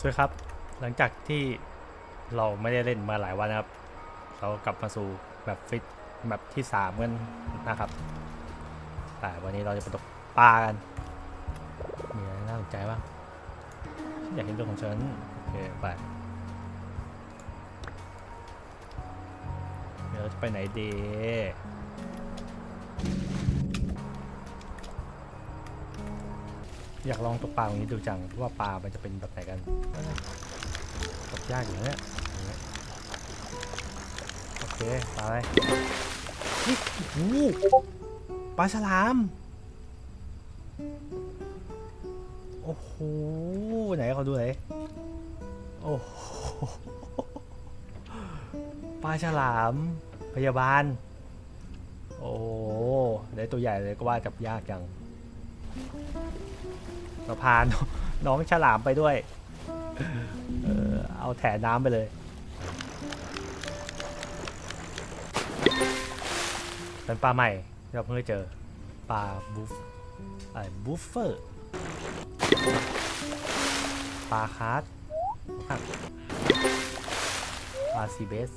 สวัสดีครับ หลังจากที่เราไม่ได้เล่นมาหลายวันนะครับ เรากลับมาสู่แบบฟิตแบบที่สามกันนะครับแต่วันนี้เราจะไปตกปลากันมีอะไรน่าสนใจบ้างฉันอยากเห็นเรื่องของฉันโอเคไปเดี๋ยวเราจะไปไหนดี อยากลองตกปลาตรงนี้ดูจังว่าปลา มันจะเป็นแบบไหนกันตกยากอยู่นะเนี่ยอย่างเงี้ยโอเคปลาอะไรนี่โอ้ปลาฉลาม โอ้โห ไหนเขาดูไหนโอ้โหปลาฉลาม พยาบาล โอ้ได้ตัวใหญ่เลยก็ว่าจับยากจัง เราพาน้องน้องฉลามไปด้วย เออเอาแถน้ำไปเลยเป็นปลาใหม่เราเพิ่งได้เจอปลาบูฟอะไรบูฟเฟอร์ปลาคาร์ดปลาซีเบส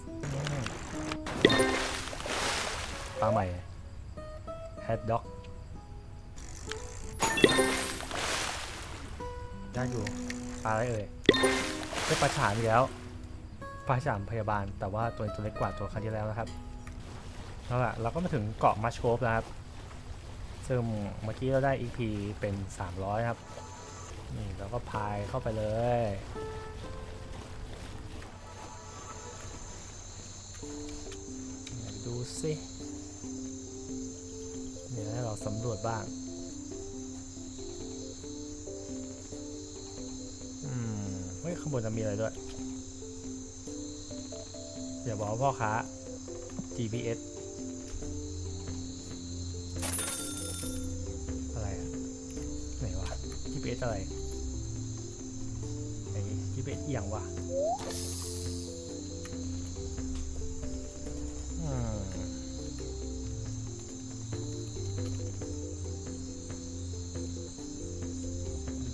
ปลาใหม่แฮดด็อก ได้อยู่ปลาอะไรเอ่ยเป็นปลาฉามอีกแล้วปลาฉามพยาบาล แต่ว่าตัวตัวเล็กกว่าตัวครั้งที่แล้วนะครับแล้วล่ะเราก็มาถึงเกาะมาชโคฟแล้วครับ ซึ่งเมื่อกี้เราได้ EP เป็น 300 ครับ นี่เราก็พายเข้าไปเลยดูสิ เดี๋ยวให้เราสำรวจบ้าง เฮ้ยข้างบนจะมีอะไรด้วยเดี๋ยวบอกว่าพ่อค้า GPS อะไรอะไหนวะ GPS อะไรไหน GPS เอียงวะอืม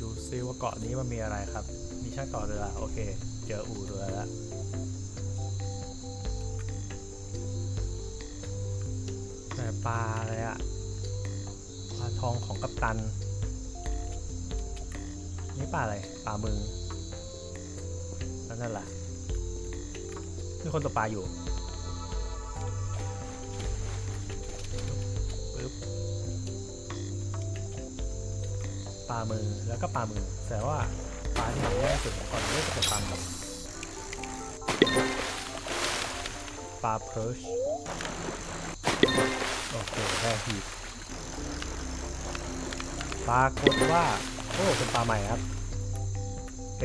ดูซิว่าเกาะนี้มันมีอะไรครับ ช่างต่อเรือ โอเค เจออู่เรือแล้วแต่ปลาอะไรอะปลาทองของกัปตัน นี่ปลาอะไร ปลามึงแล้วนั่นล่ะมีคนตกปลาอยู่ปึ๊บปลามือแล้วก็ปลามือแต่ว่า ปลาที่ทำได้สุดก่อนเลือกจะเป็นปลาหมึกปลาเพิร์ชโอเคได้หีบปรากฏว่า โอ้ เป็นปลาใหม่ครับ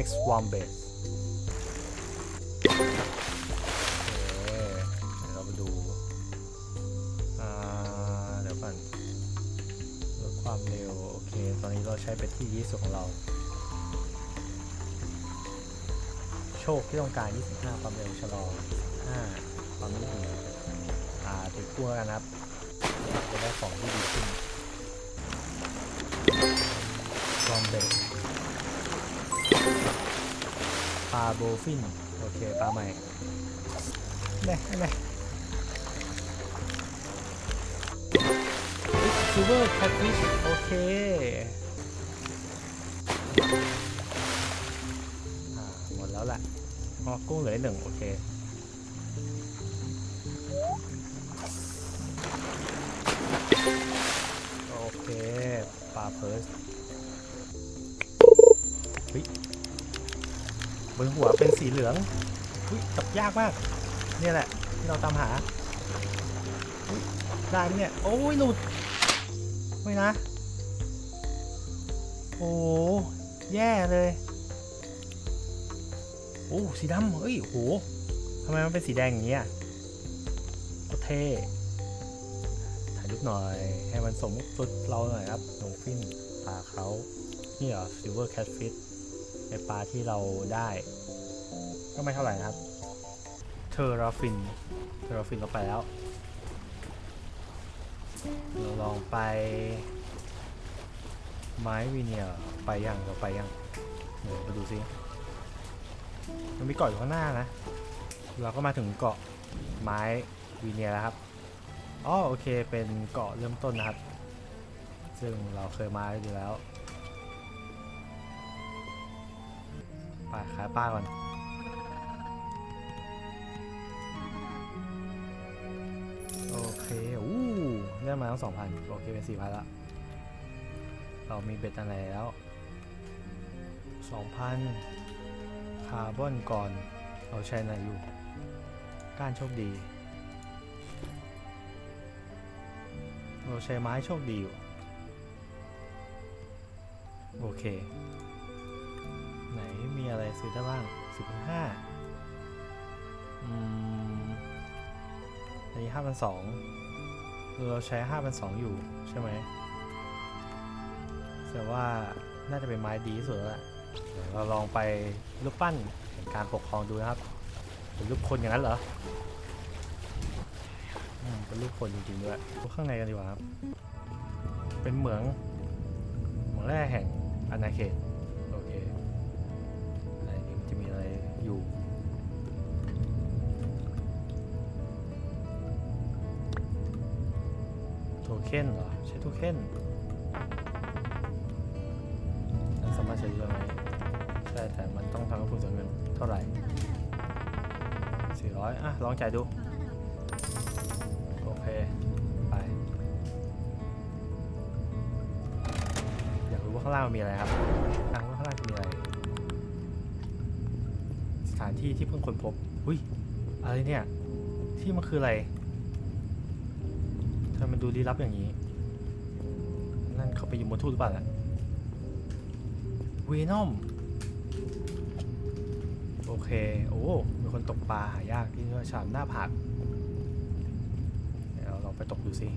X Warm Base เคเดี๋ยวเราไปดู เดี๋ยวก่อนลดความเร็ว โอเค ตอนนี้เราใช้เป็นที่ดีที่สุดของเรา โชคที่ต้องการ 25 ความเร็วชะลอ 5 ความนิ่งอ่าติดคู่แล้วกันนะครับจะได้ของที่ดีขึ้นลอมเบรปลาโบฟิน โอเค ปลาใหม่แน่แน่ซูเปอร์แคทฟิชโอเค อ๋อกุ้งเหลือหนึ่งโอเคโอเคปลาเพิร์สบนหัวเป็นสีเหลืองเฮ้ยจับยากมาก เนี่ยแหละที่เราตามหาได้เนี่ย โอ้ยหลุด ไม่นะ โอ้แย่เลย อ้สีดำเฮ้ยโหทำไมมันเป็นสีแดงอย่างนี้อะโคตรเท่ถ่ายรูปหน่อยให้มันสมสุดเราหน่อยครับลงฟินปลาเขานี่เหรอ silver catfish เป็นปลาที่เราได้ ก็ไม่เท่าไหร่นะครับ เทอราฟิน เทอราฟินเราไปแล้ว เราลองไป ไม้วีเนียร์ไปยังเราไปยังเดี๋ยวไปดูซิ มันมีเกาะอยู่ข้างหน้านะ เราก็มาถึงเกาะไม้วีเนียแล้วครับอ๋อโอเคเป็นเกาะเริ่มต้นนะครับ ซึ่งเราเคยมาอยู่แล้วไปขายป้าก่อนโอเคอู้ได้มาตั้งสองพันโอเคเป็นสี่พันละเรามีเบ็ดอะไรแล้วสองพันาร์บอนก่อน เราใช้ไหนอยู่ ก้านโชคดี เราใช้ไม้โชคดีอยู่ โอเค ไหนมีอะไรซื้อได้บ้างสิบห้าอืมอันนี้ห้าพันสองเราใช้ห้าพันสองอยู่ใช่ไหมแต่ว่าน่าจะเป็นไม้ดีสุดแล้วแหละ เดี๋ยวเราลองไปรูปปั้นแห่งการปกครองดูนะครับ เป็นรูปคนอย่างนั้นเหรอเป็นรูปคนจริงๆด้วยดูข้างในกันดีกว่าครับ เป็นเหมืองเหมืองแร่แห่งอาณาเขตโอเคในนี้มันจะมีอะไรอยู่โทเค็นเหรอ ใช้โทเค็น นั้นสามารถใช้ได้ไหมใช่แต่มันต้องทำให้คุณเสียเงินเท่าไหร่ 400 อะ ลองจ่ายดู โอเค ไป อยากรู้ว่าข้างล่างมันมีอะไรครับทางว่าข้างล่างจะมีอะไร สถานที่ที่เพิ่งค้นพบ อุ้ย อะไรเนี่ย ที่มันคืออะไรทำไมมันดูลี้ลับอย่างนี้ นั่นเขาไปอยู่บนทูตหรือเปล่าน่ะ วีนอม โอเค โอ้ มีคนตกปลาหายากที่นี่ว่าฉามหน้าผากเดี๋ยวเราไปตกดูสิ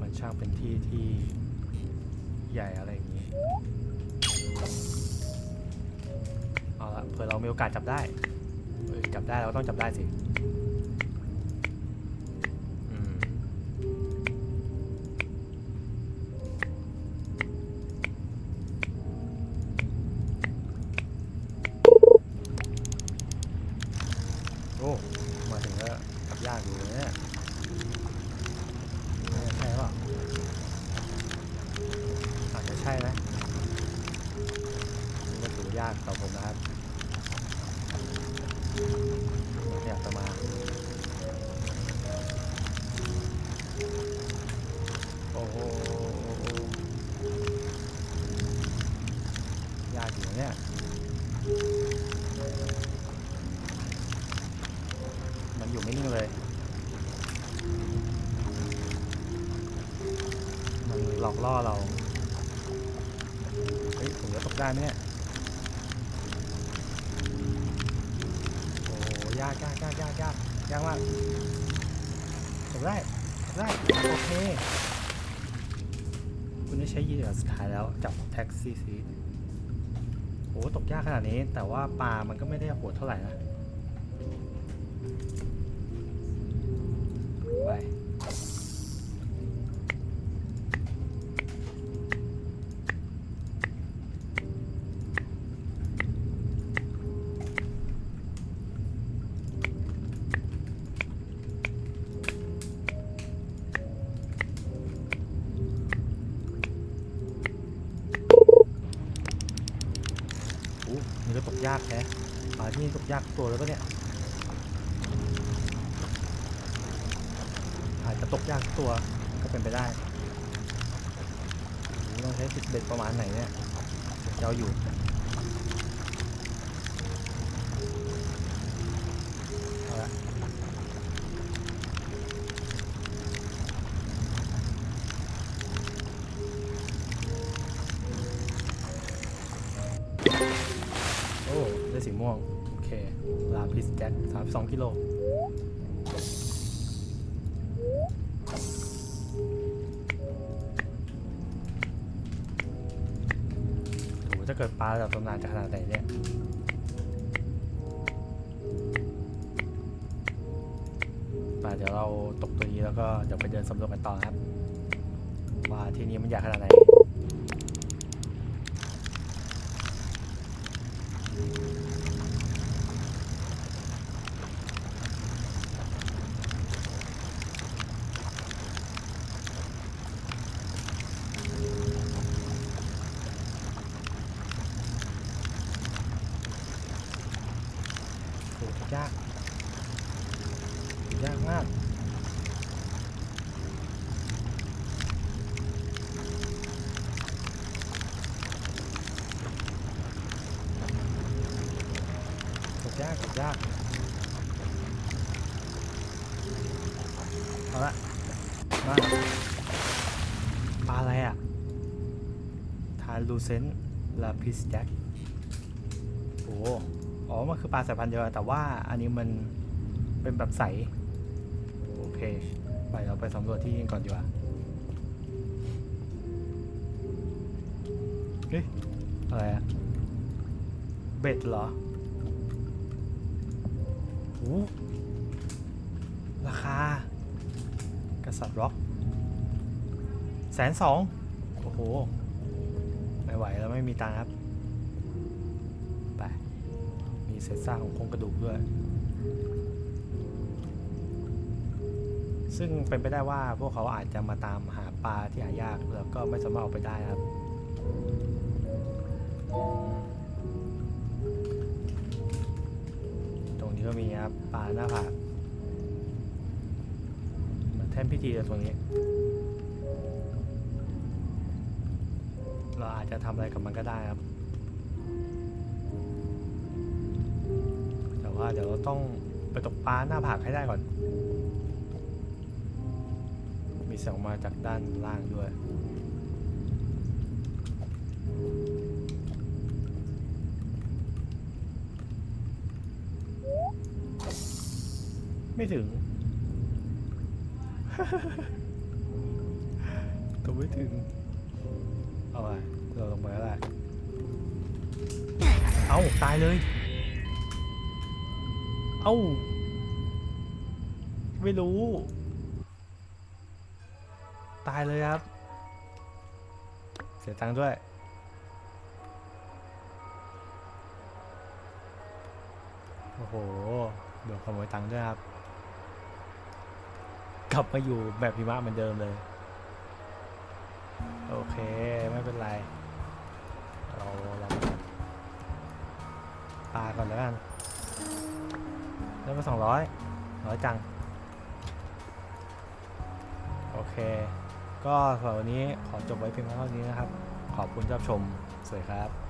มันช่างเป็นที่ที่ใหญ่อะไรอย่างนี้ เอาละเผื่อเรามีโอกาสจับได้ จับได้เราก็ต้องจับได้สิ อืมโอ้ มาถึงแล้วขับยากอยู่เลยเนี่ยน่าจะใช่เปล่าอาจจะใช่นะ นี่ถือยากต่อผมนะครับอยากจะมาโอ้โหยากอยู่เนี่ยมันอยู่ไม่นิ่งเลย มันหลอกล่อเรา เฮ้ยผมจะตกได้ไหมเนี่ยโอ้ยากยากยากยากยากยากมากตกได้ตกได้โอเคคุณได้ใช้เหยื่อสุดท้ายแล้วจับแท็กซี่ซีโอ้ตกยากขนาดนี้ แต่ว่าปลามันก็ไม่ได้โหดเท่าไหร่นะไป โอ้นี่ ก็ตกยากแฮะปลาที่นี่ตกยากตัวเลยปะเนี่ยอาจจะตกยากตัวก็เป็นไปได้โอ้ต้องใช้ติดเบ็ดประมาณไหนเนี่ยจะเอาอยู่ สีม่วง โอเค ลาพิสแจ็คสามสองกิโลโหถ้าเกิดปลาระดับตำนานจะขนาดไหนเนี่ยมาเดี๋ยวเราตกตัวนี้แล้วก็เดี๋ยวไปเดินสำรวจกันต่อนะครับ ว่าที่นี้มันใหญ่ขนาดไหน ยากยากมากกดยากกดยากเอาละมาปลาอะไรอะทาลูเซนลาพิสแจ็คโอ้ อ๋อมันคือปลาสายพันธุ์เดียวกันแต่ว่าอันนี้มันเป็นแบบใส โอเค ไปเราไปสำรวจที่นี่ก่อนดีกว่า เฮ้ย อะไรอะเบ็ดเหรอโอ้ราคากษัตริย์ร็อกแสนสอง โอ้โห ไม่ไหวแล้วไม่มีตังค์ครับ เศษซากของโครงกระดูกด้วย ซึ่งเป็นไปได้ว่าพวกเขาอาจจะมาตามหาปลาที่หายากแล้วก็ไม่สามารถเอาไปได้ครับตรงนี้ก็มีครับปลาหน้าผากมือนแท่นพิธีตรงนี้ เราอาจจะทำอะไรกับมันก็ได้ครับ ว่าเดี๋ยวเราต้องไปตกปลาหน้าผากให้ได้ก่อน มีเสียงออกมาจากด้านล่างด้วยไม่ถึง ตัวไม่ถึง เอาไปเราลงไปแล้วแหละเอาตายเลย เอาไม่รู้ ตายเลยครับ เสียตังค์ด้วย โอ้โหโดนขโมยตังค์ด้วยครับ กลับมาอยู่แบบพิมะเหมือนเดิมเลย โอเค ไม่เป็นไร เราเราปลาก่อนแล้วกัน ได้มาสองร้อยร้อยจัง โอเค ก็สำหรับวันนี้ขอจบไว้เพียงเท่านี้นะครับ ขอบคุณที่รับชม สวัสดีครับ